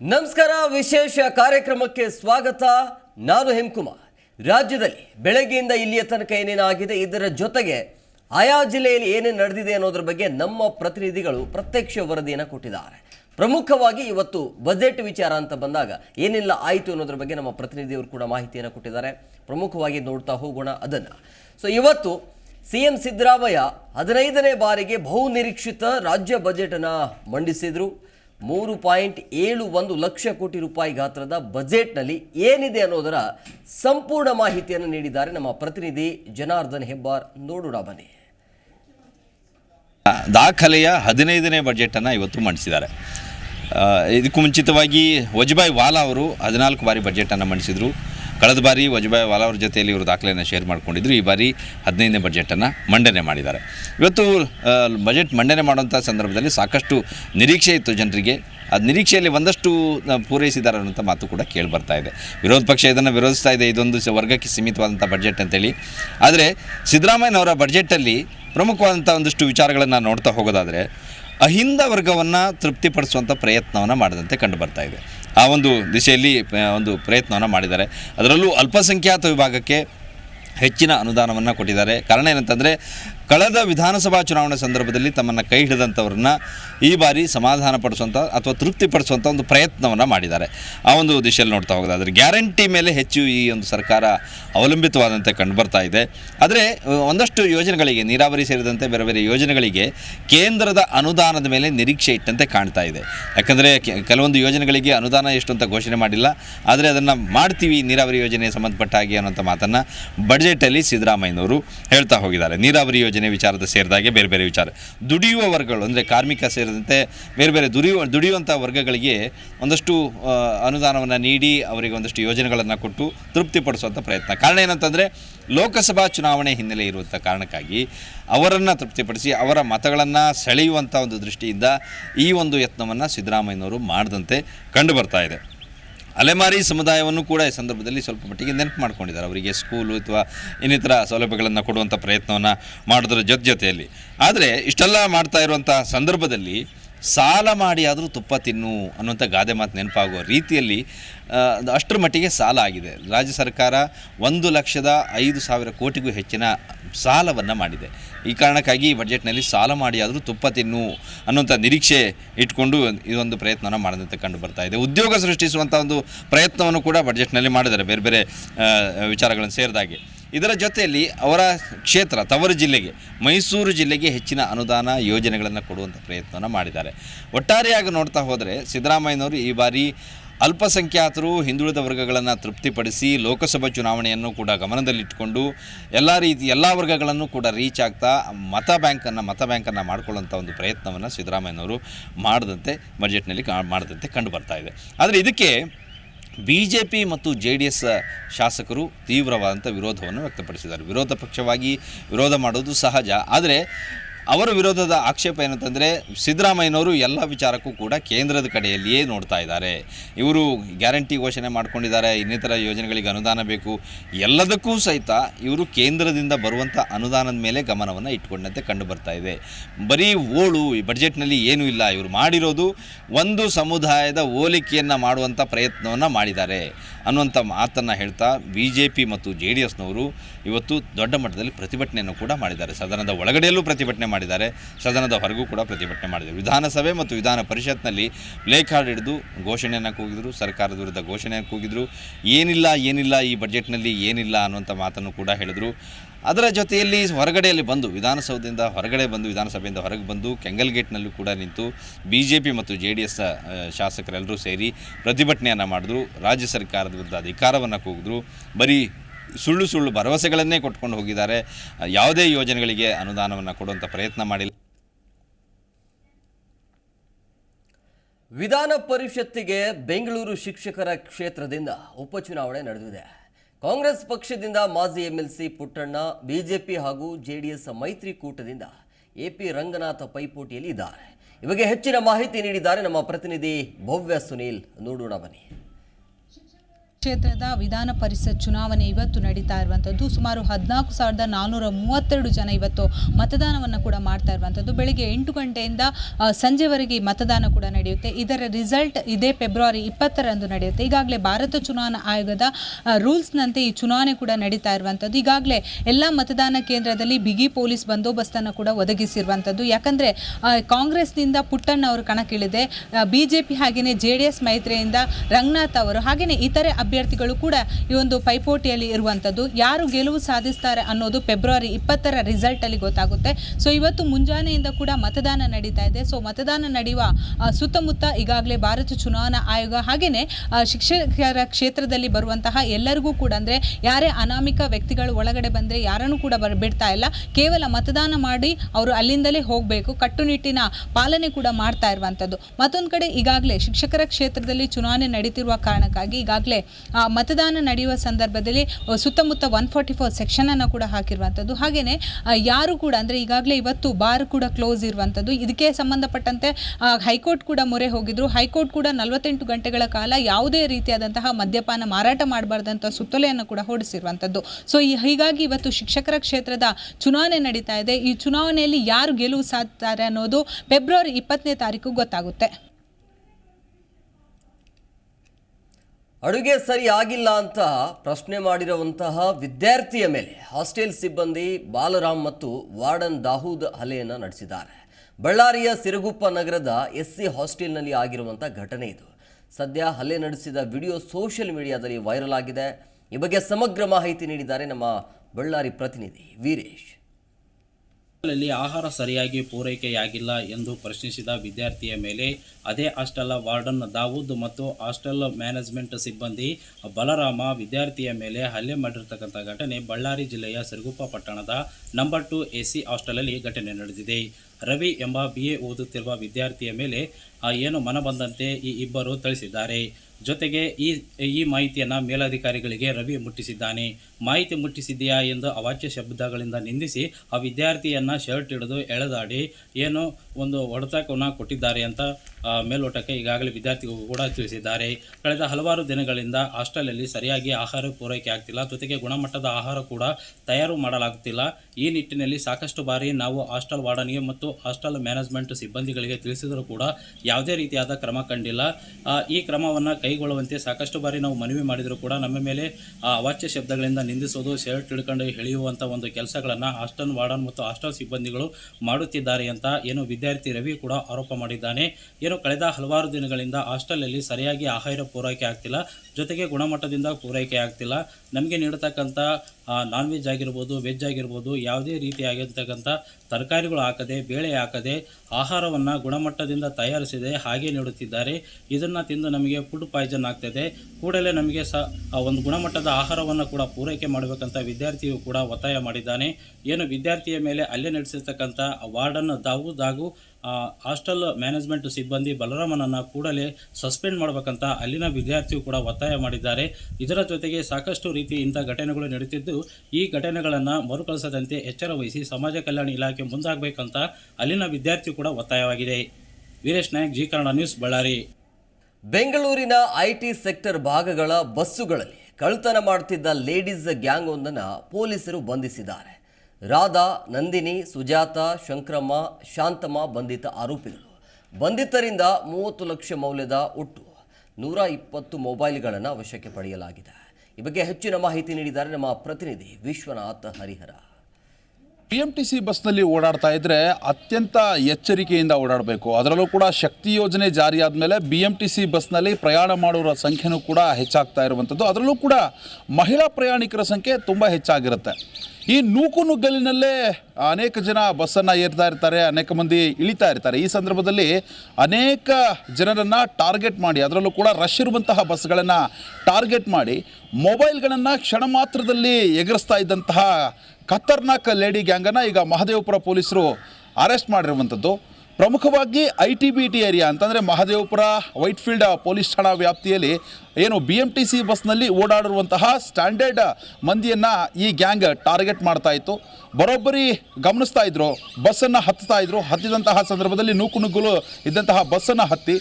ನಮಸ್ಕಾರ, ವಿಶೇಷ ಕಾರ್ಯಕ್ರಮಕ್ಕೆ ಸ್ವಾಗತ. ನಾನು ಹೆಮ್ಕುಮಾರ್. ರಾಜ್ಯದಲ್ಲಿ ಬೆಳಗ್ಗೆಯಿಂದ ಇಲ್ಲಿಯ ತನಕ ಏನೇನಾಗಿದೆ ಇದರ ಜೊತೆಗೆ ಆಯಾ ಜಿಲ್ಲೆಯಲ್ಲಿ ಏನೇನು ನಡೆದಿದೆ ಅನ್ನೋದ್ರ ಬಗ್ಗೆ ನಮ್ಮ ಪ್ರತಿನಿಧಿಗಳು ಪ್ರತ್ಯಕ್ಷ ವರದಿಯನ್ನು ಕೊಟ್ಟಿದ್ದಾರೆ. ಪ್ರಮುಖವಾಗಿ ಇವತ್ತು ಬಜೆಟ್ ವಿಚಾರ ಅಂತ ಬಂದಾಗ ಏನೆಲ್ಲ ಆಯಿತು ಅನ್ನೋದ್ರ ಬಗ್ಗೆ ನಮ್ಮ ಪ್ರತಿನಿಧಿಯವರು ಕೂಡ ಮಾಹಿತಿಯನ್ನು ಕೊಟ್ಟಿದ್ದಾರೆ. ಪ್ರಮುಖವಾಗಿ ನೋಡ್ತಾ ಹೋಗೋಣ ಅದನ್ನು. ಸೊ ಇವತ್ತು ಸಿ ಎಂ ಸಿದ್ದರಾಮಯ್ಯ ಹದಿನೈದನೇ ಬಾರಿಗೆ ಬಹು ನಿರೀಕ್ಷಿತ ರಾಜ್ಯ ಬಜೆಟನ್ನು ಮಂಡಿಸಿದರು. ಮೂರು ಪಾಯಿಂಟ್ ಏಳು ಒಂದು ಲಕ್ಷ ಕೋಟಿ ರೂಪಾಯಿ ಗಾತ್ರದ ಬಜೆಟ್ನಲ್ಲಿ ಏನಿದೆ ಅನ್ನೋದರ ಸಂಪೂರ್ಣ ಮಾಹಿತಿಯನ್ನು ನೀಡಿದ್ದಾರೆ ನಮ್ಮ ಪ್ರತಿನಿಧಿ ಜನಾರ್ದನ್ ಹೆಬ್ಬಾರ್. ನೋಡೋಣ, ಬನ್ನಿ. ದಾಖಲೆಯ ಹದಿನೈದನೇ ಬಜೆಟನ್ನು ಇವತ್ತು ಮಂಡಿಸಿದ್ದಾರೆ. ಇದಕ್ಕೂ ಮುಂಚಿತವಾಗಿ ವಜುಭಾಯ್ ವಾಲಾ ಅವರು ಹದಿನಾಲ್ಕು ಬಾರಿ ಬಜೆಟನ್ನು ಮಂಡಿಸಿದರು. ಕಳೆದ ಬಾರಿ ವಜುಭಾಯ್ ವಾಲಾ ಅವ್ರ ಜೊತೆಯಲ್ಲಿ ಇವರು ದಾಖಲೆಯನ್ನು ಶೇರ್ ಮಾಡಿಕೊಂಡಿದ್ರು. ಈ ಬಾರಿ ಹದಿನೈದನೇ ಬಜೆಟನ್ನು ಮಂಡನೆ ಮಾಡಿದ್ದಾರೆ. ಇವತ್ತು ಬಜೆಟ್ ಮಂಡನೆ ಮಾಡುವಂಥ ಸಂದರ್ಭದಲ್ಲಿ ಸಾಕಷ್ಟು ನಿರೀಕ್ಷೆ ಇತ್ತು ಜನರಿಗೆ. ಅದು ನಿರೀಕ್ಷೆಯಲ್ಲಿ ಒಂದಷ್ಟು ಪೂರೈಸಿದ್ದಾರೆ ಅನ್ನೋಂಥ ಮಾತು ಕೂಡ ಕೇಳಿ ಬರ್ತಾ ಇದೆ. ವಿರೋಧ ಪಕ್ಷ ಇದನ್ನು ವಿರೋಧಿಸ್ತಾ ಇದೆ. ಇದೊಂದು ವರ್ಗಕ್ಕೆ ಸೀಮಿತವಾದಂಥ ಬಜೆಟ್ ಅಂತೇಳಿ. ಆದರೆ ಸಿದ್ದರಾಮಯ್ಯನವರ ಬಜೆಟಲ್ಲಿ ಪ್ರಮುಖವಾದಂಥ ಒಂದಷ್ಟು ವಿಚಾರಗಳನ್ನು ನೋಡ್ತಾ ಹೋಗೋದಾದರೆ ಅಹಿಂದ ವರ್ಗವನ್ನು ತೃಪ್ತಿಪಡಿಸುವಂಥ ಪ್ರಯತ್ನವನ್ನು ಮಾಡಿದಂತೆ ಕಂಡು ಬರ್ತಾ ಇದೆ. ಆ ಒಂದು ದಿಶೆಯಲ್ಲಿ ಒಂದು ಪ್ರಯತ್ನವನ್ನು ಮಾಡಿದ್ದಾರೆ. ಅದರಲ್ಲೂ ಅಲ್ಪಸಂಖ್ಯಾತ ವಿಭಾಗಕ್ಕೆ ಹೆಚ್ಚಿನ ಅನುದಾನವನ್ನು ಕೊಟ್ಟಿದ್ದಾರೆ. ಕಾರಣ ಏನಂತಂದರೆ ಕಳೆದ ವಿಧಾನಸಭಾ ಚುನಾವಣೆ ಸಂದರ್ಭದಲ್ಲಿ ತಮ್ಮನ್ನು ಕೈ ಹಿಡಿದಂಥವ್ರನ್ನ ಈ ಬಾರಿ ಸಮಾಧಾನ ಪಡಿಸುವಂಥ ಅಥವಾ ತೃಪ್ತಿಪಡಿಸುವಂಥ ಒಂದು ಪ್ರಯತ್ನವನ್ನು ಮಾಡಿದ್ದಾರೆ. ಆ ಒಂದು ದಿಶೆಯಲ್ಲಿ ನೋಡ್ತಾ ಹೋಗೋದಾದರೆ ಗ್ಯಾರಂಟಿ ಮೇಲೆ ಹೆಚ್ಚು ಈ ಒಂದು ಸರ್ಕಾರ ಅವಲಂಬಿತವಾದಂತೆ ಕಂಡುಬರ್ತಾ ಇದೆ. ಆದರೆ ಒಂದಷ್ಟು ಯೋಜನೆಗಳಿಗೆ, ನೀರಾವರಿ ಸೇರಿದಂತೆ ಬೇರೆ ಬೇರೆ ಯೋಜನೆಗಳಿಗೆ ಕೇಂದ್ರದ ಅನುದಾನದ ಮೇಲೆ ನಿರೀಕ್ಷೆ ಇಟ್ಟಂತೆ ಕಾಣ್ತಾ ಇದೆ. ಯಾಕಂದರೆ ಕೆಲವೊಂದು ಯೋಜನೆಗಳಿಗೆ ಅನುದಾನ ಎಷ್ಟು ಅಂತ ಘೋಷಣೆ ಮಾಡಿಲ್ಲ. ಆದರೆ ಅದನ್ನು ಮಾಡ್ತೀವಿ ನೀರಾವರಿ ಯೋಜನೆಗೆ ಸಂಬಂಧಪಟ್ಟಾಗಿ ಅನ್ನೋಂಥ ಮಾತನ್ನು ಬಜೆಟಲ್ಲಿ ಸಿದ್ದರಾಮಯ್ಯನವರು ಹೇಳ್ತಾ ಹೋಗಿದ್ದಾರೆ. ನೀರಾವರಿ ಯೋಜನೆ ವಿಚಾರದ ಸೇರಿದಾಗೆ ಬೇರೆ ಬೇರೆ ವಿಚಾರ. ದುಡಿಯುವ ವರ್ಗಗಳು ಅಂದರೆ ಕಾರ್ಮಿಕ ಸೇರಿದಂತೆ ಬೇರೆ ಬೇರೆ ದುಡಿಯುವ ದುಡಿಯುವಂಥ ವರ್ಗಗಳಿಗೆ ಒಂದಷ್ಟು ಅನುದಾನವನ್ನು ನೀಡಿ ಅವರಿಗೆ ಒಂದಷ್ಟು ಯೋಜನೆಗಳನ್ನು ಕೊಟ್ಟು ತೃಪ್ತಿಪಡಿಸುವಂಥ ಪ್ರಯತ್ನ. ಕಾರಣ ಏನಂತಂದರೆ, ಲೋಕಸಭಾ ಚುನಾವಣೆ ಹಿನ್ನೆಲೆ ಇರುವಂಥ ಕಾರಣಕ್ಕಾಗಿ ಅವರನ್ನು ತೃಪ್ತಿಪಡಿಸಿ ಅವರ ಮತಗಳನ್ನು ಸೆಳೆಯುವಂಥ ಒಂದು ದೃಷ್ಟಿಯಿಂದ ಈ ಒಂದು ಯತ್ನವನ್ನು ಸಿದ್ದರಾಮಯ್ಯನವರು ಮಾಡದಂತೆ ಕಂಡು ಬರ್ತಾ ಇದೆ. ಅಲೆಮಾರಿ ಸಮುದಾಯವನ್ನು ಕೂಡ ಈ ಸಂದರ್ಭದಲ್ಲಿ ಸ್ವಲ್ಪ ಮಟ್ಟಿಗೆ ನೆನಪು ಮಾಡ್ಕೊಂಡಿದ್ದಾರೆ. ಅವರಿಗೆ ಸ್ಕೂಲು ಅಥವಾ ಇನ್ನಿತರ ಸೌಲಭ್ಯಗಳನ್ನು ಕೊಡುವಂಥ ಪ್ರಯತ್ನವನ್ನು ಮಾಡೋದ್ರ ಜೊತೆ ಜೊತೆಯಲ್ಲಿ. ಆದರೆ ಇಷ್ಟೆಲ್ಲ ಮಾಡ್ತಾ ಇರುವಂಥ ಸಂದರ್ಭದಲ್ಲಿ ಸಾಲ ಮಾಡಿ ಆದರೂ ತುಪ್ಪ ತಿನ್ನು ಅನ್ನುವಂಥ ಗಾದೆ ಮಾತು ನೆನಪಾಗುವ ರೀತಿಯಲ್ಲಿ ಅಷ್ಟರ ಮಟ್ಟಿಗೆ ಸಾಲ ಆಗಿದೆ. ರಾಜ್ಯ ಸರ್ಕಾರ ಒಂದು ಲಕ್ಷದ ಐದು ಸಾವಿರ ಕೋಟಿಗೂ ಹೆಚ್ಚಿನ ಸಾಲವನ್ನು ಮಾಡಿದೆ. ಈ ಕಾರಣಕ್ಕಾಗಿ ಬಜೆಟ್ನಲ್ಲಿ ಸಾಲ ಮಾಡಿ ಆದರೂ ತುಪ್ಪ ತಿನ್ನು ಅನ್ನುವಂಥ ನಿರೀಕ್ಷೆ ಇಟ್ಕೊಂಡು ಇದೊಂದು ಪ್ರಯತ್ನವನ್ನು ಮಾಡಿದಂತೆ ಕಂಡು ಬರ್ತಾ ಇದೆ. ಉದ್ಯೋಗ ಸೃಷ್ಟಿಸುವಂಥ ಒಂದು ಪ್ರಯತ್ನವನ್ನು ಕೂಡ ಬಜೆಟ್ನಲ್ಲಿ ಮಾಡಿದ್ದಾರೆ, ಬೇರೆ ಬೇರೆ ವಿಚಾರಗಳನ್ನು ಸೇರಿದಾಗೆ. ಇದರ ಜೊತೆಯಲ್ಲಿ ಅವರ ಕ್ಷೇತ್ರ ತವರು ಜಿಲ್ಲೆಗೆ, ಮೈಸೂರು ಜಿಲ್ಲೆಗೆ ಹೆಚ್ಚಿನ ಅನುದಾನ ಯೋಜನೆಗಳನ್ನು ಕೊಡುವಂಥ ಪ್ರಯತ್ನವನ್ನು ಮಾಡಿದ್ದಾರೆ. ಒಟ್ಟಾರೆಯಾಗಿ ನೋಡ್ತಾ ಹೋದರೆ ಸಿದ್ದರಾಮಯ್ಯನವರು ಈ ಬಾರಿ ಅಲ್ಪಸಂಖ್ಯಾತರು, ಹಿಂದುಳಿದ ವರ್ಗಗಳನ್ನು ತೃಪ್ತಿಪಡಿಸಿ ಲೋಕಸಭಾ ಚುನಾವಣೆಯನ್ನು ಕೂಡ ಗಮನದಲ್ಲಿಟ್ಟುಕೊಂಡು ಎಲ್ಲ ರೀತಿ, ಎಲ್ಲ ವರ್ಗಗಳನ್ನು ಕೂಡ ರೀಚ್ ಆಗ್ತಾ ಮತ ಬ್ಯಾಂಕನ್ನು ಮತ ಬ್ಯಾಂಕನ್ನು ಮಾಡಿಕೊಳ್ಳುವಂಥ ಒಂದು ಪ್ರಯತ್ನವನ್ನು ಸಿದ್ದರಾಮಯ್ಯನವರು ಮಾಡದಂತೆ, ಬಜೆಟ್ನಲ್ಲಿ ಕಾ, ಮಾಡದಂತೆ ಕಂಡು ಬರ್ತಾ ಇದೆ. ಆದರೆ ಇದಕ್ಕೆ ಬಿ ಜೆ ಪಿ ಮತ್ತು ಜೆ ಡಿ ಎಸ್ ಶಾಸಕರು ತೀವ್ರವಾದಂಥ ವಿರೋಧವನ್ನು ವ್ಯಕ್ತಪಡಿಸಿದ್ದಾರೆ. ವಿರೋಧ ಪಕ್ಷವಾಗಿ ವಿರೋಧ ಮಾಡೋದು ಸಹಜ. ಆದರೆ ಅವರ ವಿರೋಧದ ಆಕ್ಷೇಪ ಏನಂತಂದರೆ ಸಿದ್ದರಾಮಯ್ಯನವರು ಎಲ್ಲ ವಿಚಾರಕ್ಕೂ ಕೂಡ ಕೇಂದ್ರದ ಕಡೆಯಲ್ಲಿಯೇ ನೋಡ್ತಾ ಇದ್ದಾರೆ. ಇವರು ಗ್ಯಾರಂಟಿ ಘೋಷಣೆ ಮಾಡ್ಕೊಂಡಿದ್ದಾರೆ, ಇನ್ನಿತರ ಯೋಜನೆಗಳಿಗೆ ಅನುದಾನ ಬೇಕು. ಎಲ್ಲದಕ್ಕೂ ಸಹಿತ ಇವರು ಕೇಂದ್ರದಿಂದ ಬರುವಂಥ ಅನುದಾನದ ಮೇಲೆ ಗಮನವನ್ನು ಇಟ್ಕೊಂಡಂತೆ ಕಂಡು ಬರ್ತಾ ಇದೆ. ಬರೀ ಓಳು, ಈ ಬಡ್ಜೆಟ್ನಲ್ಲಿ ಏನೂ ಇಲ್ಲ. ಇವರು ಮಾಡಿರೋದು ಒಂದು ಸಮುದಾಯದ ಹೋಲಿಕೆಯನ್ನು ಮಾಡುವಂಥ ಪ್ರಯತ್ನವನ್ನು ಮಾಡಿದ್ದಾರೆ ಅನ್ನುವಂಥ ಮಾತನ್ನು ಹೇಳ್ತಾ ಬಿ ಜೆ ಪಿ ಮತ್ತು ಜೆ ಡಿ ಎಸ್ನವರು ಇವತ್ತು ದೊಡ್ಡ ಮಟ್ಟದಲ್ಲಿ ಪ್ರತಿಭಟನೆಯನ್ನು ಕೂಡ ಮಾಡಿದ್ದಾರೆ. ಸದನದ ಒಳಗಡೆಯಲ್ಲೂ ಪ್ರತಿಭಟನೆ ಮಾಡಿದ್ದಾರೆ. ಸದನದ ಹೊರಗೂ ಕೂಡ ಪ್ರತಿಭಟನೆ ಮಾಡಿದ್ದಾರೆ. ವಿಧಾನಸಭೆ ಮತ್ತು ವಿಧಾನ ಪರಿಷತ್ನಲ್ಲಿ ಪ್ಲೇ ಕಾರ್ಡ್ ಹಿಡಿದು ಘೋಷಣೆಯನ್ನು ಕೂಗಿದರು, ಸರ್ಕಾರದ ವಿರುದ್ಧ ಘೋಷಣೆಯನ್ನು ಕೂಗಿದರು. ಏನಿಲ್ಲ ಏನಿಲ್ಲ, ಈ ಬಜೆಟ್ನಲ್ಲಿ ಏನಿಲ್ಲ ಅನ್ನುವಂಥ ಮಾತನ್ನು ಕೂಡ ಹೇಳಿದರು. ಅದರ ಜೊತೆಯಲ್ಲಿ ಹೊರಗಡೆಯಲ್ಲಿ ಬಂದು, ವಿಧಾನಸೌಧದಿಂದ ಹೊರಗಡೆ ಬಂದು, ವಿಧಾನಸಭೆಯಿಂದ ಹೊರಗೆ ಬಂದು ಕೆಂಗಲ್ ಗೇಟ್ನಲ್ಲೂ ಕೂಡ ನಿಂತು ಬಿ ಜೆ ಪಿ ಮತ್ತು ಜೆ ಡಿ ಎಸ್ ಶಾಸಕರೆಲ್ಲರೂ ಸೇರಿ ಪ್ರತಿಭಟನೆಯನ್ನು ಮಾಡಿದ್ರು. ರಾಜ್ಯ ಸರ್ಕಾರದ ವಿರುದ್ಧ ಅಧಿಕಾರವನ್ನು ಕೂಗಿದ್ರು. ಬರೀ ಸುಳ್ಳು ಸುಳ್ಳು ಭರವಸೆಗಳನ್ನೇ ಕೊಟ್ಕೊಂಡು ಹೋಗಿದ್ದಾರೆ. ಯಾವುದೇ ಯೋಜನೆಗಳಿಗೆ ಅನುದಾನವನ್ನು ಕೊಡುವಂಥ ಪ್ರಯತ್ನ ಮಾಡಿಲ್ಲ. ವಿಧಾನ ಪರಿಷತ್ತಿಗೆ ಬೆಂಗಳೂರು ಶಿಕ್ಷಕರ ಕ್ಷೇತ್ರದಿಂದ ಉಪಚುನಾವಣೆ ನಡೆದಿದೆ. ಕಾಂಗ್ರೆಸ್ ಪಕ್ಷದಿಂದ ಮಾಜಿ ಎಂಎಲ್ಸಿ ಪುಟ್ಟಣ್ಣ, ಬಿಜೆಪಿ ಹಾಗೂ ಜೆಡಿಎಸ್ ಮೈತ್ರಿಕೂಟದಿಂದ ಎಪಿ ರಂಗನಾಥ ಪೈಪೋಟಿಯಲ್ಲಿ ಇದ್ದಾರೆ. ಇವಾಗ ಹೆಚ್ಚಿನ ಮಾಹಿತಿ ನೀಡಿದ್ದಾರೆ ನಮ್ಮ ಪ್ರತಿನಿಧಿ ಭವ್ಯ ಸುನೀಲ್. ನೋಡೋಣ ಬನ್ನಿ. ಕ್ಷೇತ್ರದ ವಿಧಾನ ಪರಿಷತ್ ಚುನಾವಣೆ ಇವತ್ತು ನಡೀತಾ ಇರುವಂಥದ್ದು. ಸುಮಾರು ಹದಿನಾಲ್ಕು ಸಾವಿರದ ನಾನ್ನೂರ ಮೂವತ್ತೆರಡು ಜನ ಇವತ್ತು ಮತದಾನವನ್ನು ಕೂಡ ಮಾಡ್ತಾ ಇರುವಂಥದ್ದು. ಬೆಳಿಗ್ಗೆ ಎಂಟು ಗಂಟೆಯಿಂದ ಸಂಜೆವರೆಗೆ ಮತದಾನ ಕೂಡ ನಡೆಯುತ್ತೆ. ಇದರ ರಿಸಲ್ಟ್ ಇದೇ ಫೆಬ್ರವರಿ ಇಪ್ಪತ್ತರಂದು ನಡೆಯುತ್ತೆ. ಈಗಾಗಲೇ ಭಾರತ ಚುನಾವಣಾ ಆಯೋಗದ ರೂಲ್ಸ್ನಂತೆ ಈ ಚುನಾವಣೆ ಕೂಡ ನಡೀತಾ ಇರುವಂಥದ್ದು. ಈಗಾಗಲೇ ಎಲ್ಲ ಮತದಾನ ಕೇಂದ್ರದಲ್ಲಿ ಬಿಗಿ ಪೊಲೀಸ್ ಬಂದೋಬಸ್ತನ್ನು ಕೂಡ ಒದಗಿಸಿರುವಂಥದ್ದು. ಯಾಕಂದರೆ ಕಾಂಗ್ರೆಸ್ನಿಂದ ಪುಟ್ಟಣ್ಣ ಅವರು ಕಣಕ್ಕಿಳಿದೆ. ಬಿ ಜೆ ಪಿ ಹಾಗೆಯೇ ಜೆ ಡಿ ಎಸ್ ಮೈತ್ರಿಯಿಂದ ರಂಗನಾಥ್ ಅವರು ಹಾಗೆಯೇ ಇತರೆ ಅಭ್ಯರ್ಥಿಗಳು ಕೂಡ ಈ ಒಂದು ಪೈಪೋಟಿಯಲ್ಲಿ ಇರುವಂಥದ್ದು ಯಾರು ಗೆಲುವು ಸಾಧಿಸ್ತಾರೆ ಅನ್ನೋದು ಫೆಬ್ರವರಿ ಇಪ್ಪತ್ತರ ರಿಸಲ್ಟಲ್ಲಿ ಗೊತ್ತಾಗುತ್ತೆ. ಸೊ ಇವತ್ತು ಮುಂಜಾನೆಯಿಂದ ಕೂಡ ಮತದಾನ ನಡೀತಾ ಇದೆ. ಸೊ ಮತದಾನ ನಡೆಯುವ ಸುತ್ತಮುತ್ತ ಈಗಾಗಲೇ ಭಾರತ ಚುನಾವಣಾ ಆಯೋಗ ಹಾಗೆಯೇ ಶಿಕ್ಷಕರ ಕ್ಷೇತ್ರದಲ್ಲಿ ಬರುವಂತಹ ಎಲ್ಲರಿಗೂ ಕೂಡ ಅಂದರೆ ಯಾರೇ ಅನಾಮಿಕ ವ್ಯಕ್ತಿಗಳು ಒಳಗಡೆ ಬಂದರೆ ಯಾರನ್ನು ಕೂಡ ಬರ್, ಬಿಡ್ತಾ ಇಲ್ಲ. ಕೇವಲ ಮತದಾನ ಮಾಡಿ ಅವರು ಅಲ್ಲಿಂದಲೇ ಹೋಗಬೇಕು. ಕಟ್ಟುನಿಟ್ಟಿನ ಪಾಲನೆ ಕೂಡ ಮಾಡ್ತಾ ಇರುವಂಥದ್ದು ಮತ್ತೊಂದು ಕಡೆ ಈಗಾಗಲೇ ಶಿಕ್ಷಕರ ಕ್ಷೇತ್ರದಲ್ಲಿ ಚುನಾವಣೆ ನಡೀತಿರುವ ಕಾರಣಕ್ಕಾಗಿ ಈಗಾಗಲೇ ಮತದಾನ ನಡೆಯುವ ಸಂದರ್ಭದಲ್ಲಿ ಸುತ್ತಮುತ್ತ ಒನ್ ಫಾರ್ಟಿ ಫೋರ್ ಸೆಕ್ಷನನ್ನು ಕೂಡ ಹಾಕಿರುವಂಥದ್ದು ಹಾಗೆಯೇ ಯಾರು ಕೂಡ, ಅಂದರೆ ಈಗಾಗಲೇ ಇವತ್ತು ಬಾರ್ ಕೂಡ ಕ್ಲೋಸ್ ಇರುವಂಥದ್ದು ಇದಕ್ಕೆ ಸಂಬಂಧಪಟ್ಟಂತೆ ಹೈಕೋರ್ಟ್ ಕೂಡ ಮೊರೆ ಹೋಗಿದ್ರು. ಹೈಕೋರ್ಟ್ ಕೂಡ ನಲವತ್ತೆಂಟು ಗಂಟೆಗಳ ಕಾಲ ಯಾವುದೇ ರೀತಿಯಾದಂತಹ ಮದ್ಯಪಾನ ಮಾರಾಟ ಮಾಡಬಾರ್ದಂಥ ಸುತ್ತೋಲೆಯನ್ನು ಕೂಡ ಹೊರಡಿಸಿರುವಂಥದ್ದು ಸೊ ಈ, ಹೀಗಾಗಿ ಇವತ್ತು ಶಿಕ್ಷಕರ ಕ್ಷೇತ್ರದ ಚುನಾವಣೆ ನಡೀತಾ ಇದೆ. ಈ ಚುನಾವಣೆಯಲ್ಲಿ ಯಾರು ಗೆಲುವು ಸಾಧ್ತಾರೆ ಅನ್ನೋದು ಫೆಬ್ರವರಿ ಇಪ್ಪತ್ತನೇ ತಾರೀಕು ಗೊತ್ತಾಗುತ್ತೆ. ಅಡುಗೆ ಸರಿ ಆಗಿಲ್ಲ ಅಂತ ಪ್ರಶ್ನೆ ಮಾಡಿರುವಂತಹ ವಿದ್ಯಾರ್ಥಿಯ ಮೇಲೆ ಹಾಸ್ಟೆಲ್ ಸಿಬ್ಬಂದಿ ಬಾಲರಾಮ್ ಮತ್ತು ವಾರ್ಡನ್ ದಾಹೂದ್ ಹಲೆಯನ್ನು ನಡೆಸಿದ್ದಾರೆ. ಬಳ್ಳಾರಿಯ ಸಿರುಗುಪ್ಪ ನಗರದ ಎಸ್ ಸಿ ಹಾಸ್ಟೆಲ್ನಲ್ಲಿ ಆಗಿರುವಂಥ ಘಟನೆ ಇದು. ಸದ್ಯ ಹಲ್ಲೆ ನಡೆಸಿದ ವಿಡಿಯೋ ಸೋಷಿಯಲ್ ಮೀಡಿಯಾದಲ್ಲಿ ವೈರಲ್ ಆಗಿದೆ. ಈ ಬಗ್ಗೆ ಸಮಗ್ರ ಮಾಹಿತಿ ನೀಡಿದ್ದಾರೆ ನಮ್ಮ ಬಳ್ಳಾರಿ ಪ್ರತಿನಿಧಿ ವೀರೇಶ್. ಹಾಸ್ಟೆಲಲ್ಲಿ ಆಹಾರ ಸರಿಯಾಗಿ ಪೂರೈಕೆಯಾಗಿಲ್ಲ ಎಂದು ಪ್ರಶ್ನಿಸಿದ ವಿದ್ಯಾರ್ಥಿಯ ಮೇಲೆ ಅದೇ ಹಾಸ್ಟೆಲ್ ವಾರ್ಡನ್ ದಾವೂದ್ ಮತ್ತು ಹಾಸ್ಟೆಲ್ ಮ್ಯಾನೇಜ್ಮೆಂಟ್ ಸಿಬ್ಬಂದಿ ಬಲರಾಮ ವಿದ್ಯಾರ್ಥಿಯ ಮೇಲೆ ಹಲ್ಲೆ ಮಾಡಿರ್ತಕ್ಕಂಥ ಘಟನೆ ಬಳ್ಳಾರಿ ಜಿಲ್ಲೆಯ ಸಿರುಗುಪ್ಪ ಪಟ್ಟಣದ ನಂಬರ್ ಟು ಎ ಸಿ ಹಾಸ್ಟೆಲಲ್ಲಿ ಘಟನೆ ನಡೆದಿದೆ. ರವಿ ಎಂಬ ಬಿ ಎ ಓದುತ್ತಿರುವ ವಿದ್ಯಾರ್ಥಿಯ ಮೇಲೆ ಏನು ಏನು ಮನಬಂದಂತೆ ಈ ಇಬ್ಬರು ತಿಳಿಸಿದ್ದಾರೆ ಜೊತೆಗೆ ಈ ಈ ಮಾಹಿತಿಯನ್ನು ಮೇಲಧಿಕಾರಿಗಳಿಗೆ ರವಿ ಮುಟ್ಟಿಸಿದ್ದಾನೆ. ಮಾಹಿತಿ ಮುಟ್ಟಿಸಿದೆಯಾ ಎಂದು ಅವಾಚ್ಯ ಶಬ್ದಗಳಿಂದ ನಿಂದಿಸಿ ಆ ವಿದ್ಯಾರ್ಥಿಯನ್ನು ಶರ್ಟ್ ಹಿಡಿದು ಎಳೆದಾಡಿ ಏನು ಒಂದು ಹೊಡೆತವನ್ನು ಕೊಟ್ಟಿದ್ದಾರೆ ಅಂತ ಮೇಲ್ನೋಟಕ್ಕೆ ಈಗಾಗಲೇ ವಿದ್ಯಾರ್ಥಿಗಳು ಕೂಡ ತಿಳಿಸಿದ್ದಾರೆ. ಕಳೆದ ಹಲವಾರು ದಿನಗಳಿಂದ ಹಾಸ್ಟೆಲಲ್ಲಿ ಸರಿಯಾಗಿ ಆಹಾರ ಪೂರೈಕೆ ಆಗ್ತಿಲ್ಲ. ಜೊತೆಗೆ ಗುಣಮಟ್ಟದ ಆಹಾರ ಕೂಡ ತಯಾರು ಮಾಡಲಾಗುತ್ತಿಲ್ಲ ಈ ನಿಟ್ಟಿನಲ್ಲಿ ಸಾಕಷ್ಟು ಬಾರಿ ನಾವು ಹಾಸ್ಟೆಲ್ ವಾರ್ಡನ್ಗೆ ಮತ್ತು ಹಾಸ್ಟೆಲ್ ಮ್ಯಾನೇಜ್ಮೆಂಟ್ ಸಿಬ್ಬಂದಿಗಳಿಗೆ ತಿಳಿಸಿದರೂ ಕೂಡ ಯಾವುದೇ ರೀತಿಯಾದ ಕ್ರಮ ಕಂಡಿಲ್ಲ. ಈ ಕ್ರಮವನ್ನು ಕೈಗೊಳ್ಳುವಂತೆ ಸಾಕಷ್ಟು ಬಾರಿ ನಾವು ಮನವಿ ಮಾಡಿದರೂ ಕೂಡ ನಮ್ಮ ಮೇಲೆ ಆ, ಅವಾಚ್ಯ ಶಬ್ದಗಳಿಂದ ನಿಂದಿಸೋದು ಶರ್ಟ್ ಹಿಡ್ಕೊಂಡು ಎಳೆಯುವಂಥ ಒಂದು ಕೆಲಸಗಳನ್ನು ಹಾಸ್ಟೆಲ್ ವಾರ್ಡನ್ ಮತ್ತು ಹಾಸ್ಟೆಲ್ ಸಿಬ್ಬಂದಿಗಳು ಮಾಡುತ್ತಿದ್ದಾರೆ ಅಂತ ಏನು ವಿದ್ಯಾರ್ಥಿ ರವಿ ಕೂಡ ಆರೋಪ ಮಾಡಿದ್ದಾನೆ. ಏನು ಕಳೆದ ಹಲವಾರು ದಿನಗಳಿಂದ ಹಾಸ್ಟೆಲಲ್ಲಿ ಸರಿಯಾಗಿ ಆಹಾರ ಪೂರೈಕೆ ಆಗ್ತಿಲ್ಲ. ಜೊತೆಗೆ ಗುಣಮಟ್ಟದಿಂದ ಪೂರೈಕೆ ಆಗ್ತಿಲ್ಲ. ನಮಗೆ ನೀಡತಕ್ಕಂಥ ನಾನ್ ವೆಜ್ ಆಗಿರ್ಬೋದು ವೆಜ್ ಆಗಿರ್ಬೋದು ಯಾವುದೇ ರೀತಿಯಾಗಿರ್ತಕ್ಕಂಥ ತರಕಾರಿಗಳು ಹಾಕದೆ ಬೇಳೆ ಹಾಕದೆ ಆಹಾರವನ್ನು ಗುಣಮಟ್ಟದಿಂದ ತಯಾರಿಸಿದೆ ಹಾಗೆ ನೀಡುತ್ತಿದ್ದಾರೆ. ಇದನ್ನು ತಿಂದು ನಮಗೆ ಫುಡ್ ಪಾಯ್ಸನ್ ಆಗ್ತದೆ. ಕೂಡಲೇ ನಮಗೆ ಸ ಒಂದು ಗುಣಮಟ್ಟದ ಆಹಾರವನ್ನು ಕೂಡ ಪೂರೈಕೆ ಮಾಡಬೇಕಂತ ವಿದ್ಯಾರ್ಥಿಯು ಕೂಡ ಒತ್ತಾಯ ಮಾಡಿದ್ದಾನೆ. ಏನು ವಿದ್ಯಾರ್ಥಿಯ ಮೇಲೆ ಅಲ್ಲೇ ನಡೆಸಿರ್ತಕ್ಕಂಥ ವಾರ್ಡನ್ನು ದಾವು ಆ, ಹಾಸ್ಟೆಲ್ ಮ್ಯಾನೇಜ್ಮೆಂಟ್ ಸಿಬ್ಬಂದಿ ಬಲರಾಮನನ್ನು ಕೂಡಲೇ ಸಸ್ಪೆಂಡ್ ಮಾಡಬೇಕಂತ ಅಲ್ಲಿನ ವಿದ್ಯಾರ್ಥಿಯು ಕೂಡ ಒತ್ತಾಯ ಮಾಡಿದ್ದಾರೆ. ಇದರ ಜೊತೆಗೆ ಸಾಕಷ್ಟು ರೀತಿ ಇಂಥ ಘಟನೆಗಳು ನಡೆಯುತ್ತಿದ್ದು ಈ ಘಟನೆಗಳನ್ನು ಮರುಕಳಿಸದಂತೆ ಎಚ್ಚರ ವಹಿಸಿ ಸಮಾಜ ಕಲ್ಯಾಣ ಇಲಾಖೆ ಮುಂದಾಗಬೇಕಂತ ಅಲ್ಲಿನ ವಿದ್ಯಾರ್ಥಿ ಕೂಡ ಒತ್ತಾಯವಾಗಿದೆ. Veeresh Nayak, Zee Kannada news, Ballari. ಬೆಂಗಳೂರಿನ ಐಟಿ ಸೆಕ್ಟರ್ ಭಾಗಗಳ ಬಸ್ಸುಗಳಲ್ಲಿ ಕಳ್ತನ ಮಾಡುತ್ತಿದ್ದ ಲೇಡೀಸ್ ಗ್ಯಾಂಗ್ ಒಂದನ್ನು ಪೊಲೀಸರು ಬಂಧಿಸಿದ್ದಾರೆ. ರಾಧಾ, ನಂದಿನಿ, ಸುಜಾತ, ಶಂಕ್ರಮ್ಮ, ಶಾಂತಮ್ಮ ಬಂಧಿತ ಆರೋಪಿಗಳು. ಬಂಧಿತರಿಂದ ಮೂವತ್ತು ಲಕ್ಷ ಮೌಲ್ಯದ ಒಟ್ಟು ನೂರ ಇಪ್ಪತ್ತು ಮೊಬೈಲ್ಗಳನ್ನು ವಶಕ್ಕೆ ಪಡೆಯಲಾಗಿದೆ. ಈ ಬಗ್ಗೆ ಹೆಚ್ಚಿನ ಮಾಹಿತಿ ನೀಡಿದ್ದಾರೆ ನಮ್ಮ ಪ್ರತಿನಿಧಿ Vishwanath Harihar. B M T C ಬಸ್ನಲ್ಲಿ ಓಡಾಡ್ತಾ ಇದ್ರೆ ಅತ್ಯಂತ ಎಚ್ಚರಿಕೆಯಿಂದ ಓಡಾಡಬೇಕು. ಅದರಲ್ಲೂ ಕೂಡ ಶಕ್ತಿ ಯೋಜನೆ ಜಾರಿಯಾದ ಮೇಲೆ ಬಿ ಎಂ ಟಿ ಸಿ ಬಸ್ನಲ್ಲಿ ಪ್ರಯಾಣ ಮಾಡುವ ಸಂಖ್ಯೆನೂ ಕೂಡ ಹೆಚ್ಚಾಗ್ತಾ ಇರುವಂಥದ್ದು. ಅದರಲ್ಲೂ ಕೂಡ ಮಹಿಳಾ ಪ್ರಯಾಣಿಕರ ಸಂಖ್ಯೆ ತುಂಬ ಹೆಚ್ಚಾಗಿರುತ್ತೆ. ಈ ನೂಕು ನುಗ್ಗಲಿನಲ್ಲೇ ಅನೇಕ ಜನ ಬಸ್ಸನ್ನು ಏರ್ತಾ ಇರ್ತಾರೆ, ಅನೇಕ ಮಂದಿ ಇಳಿತಾ ಇರ್ತಾರೆ. ಈ ಸಂದರ್ಭದಲ್ಲಿ ಅನೇಕ ಜನರನ್ನು ಟಾರ್ಗೆಟ್ ಮಾಡಿ, ಅದರಲ್ಲೂ ಕೂಡ ರಶ್ ಇರುವಂತಹ ಬಸ್ಗಳನ್ನು ಟಾರ್ಗೆಟ್ ಮಾಡಿ, ಮೊಬೈಲ್ಗಳನ್ನು ಕ್ಷಣ ಮಾತ್ರದಲ್ಲಿ ಎಗರಿಸ್ತಾ ಇದ್ದಂತಹ ಖತರ್ನಾಕ್ ಲೇಡಿ ಗ್ಯಾಂಗನ್ನು ಈಗ ಮಹದೇವಪುರ ಪೊಲೀಸರು ಅರೆಸ್ಟ್ ಮಾಡಿರುವಂಥದ್ದು. ಪ್ರಮುಖವಾಗಿ I T B T area ಅಂತಂದರೆ ಮಹದೇವಪುರ, ವೈಟ್ಫೀಲ್ಡ್ ಪೊಲೀಸ್ ಠಾಣಾ ವ್ಯಾಪ್ತಿಯಲ್ಲಿ ಏನು ಬಿ ಎಂ ಟಿ ಸಿ ಬಸ್ನಲ್ಲಿ ಓಡಾಡಿರುವಂತಹ ಸ್ಟ್ಯಾಂಡರ್ಡ್ ಮಂದಿಯನ್ನು ಈ ಗ್ಯಾಂಗ್ ಟಾರ್ಗೆಟ್ ಮಾಡ್ತಾ ಇತ್ತು. ಬರೋಬ್ಬರಿ ಗಮನಿಸ್ತಾ ಇದ್ರು, ಬಸ್ಸನ್ನು ಹತ್ತಾ ಇದ್ರು, ಹತ್ತಿದಂತಹ ಸಂದರ್ಭದಲ್ಲಿ ನೂಕು ನುಗ್ಗಲು ಇದ್ದಂತಹ ಬಸ್ಸನ್ನು ಹತ್ತಿ,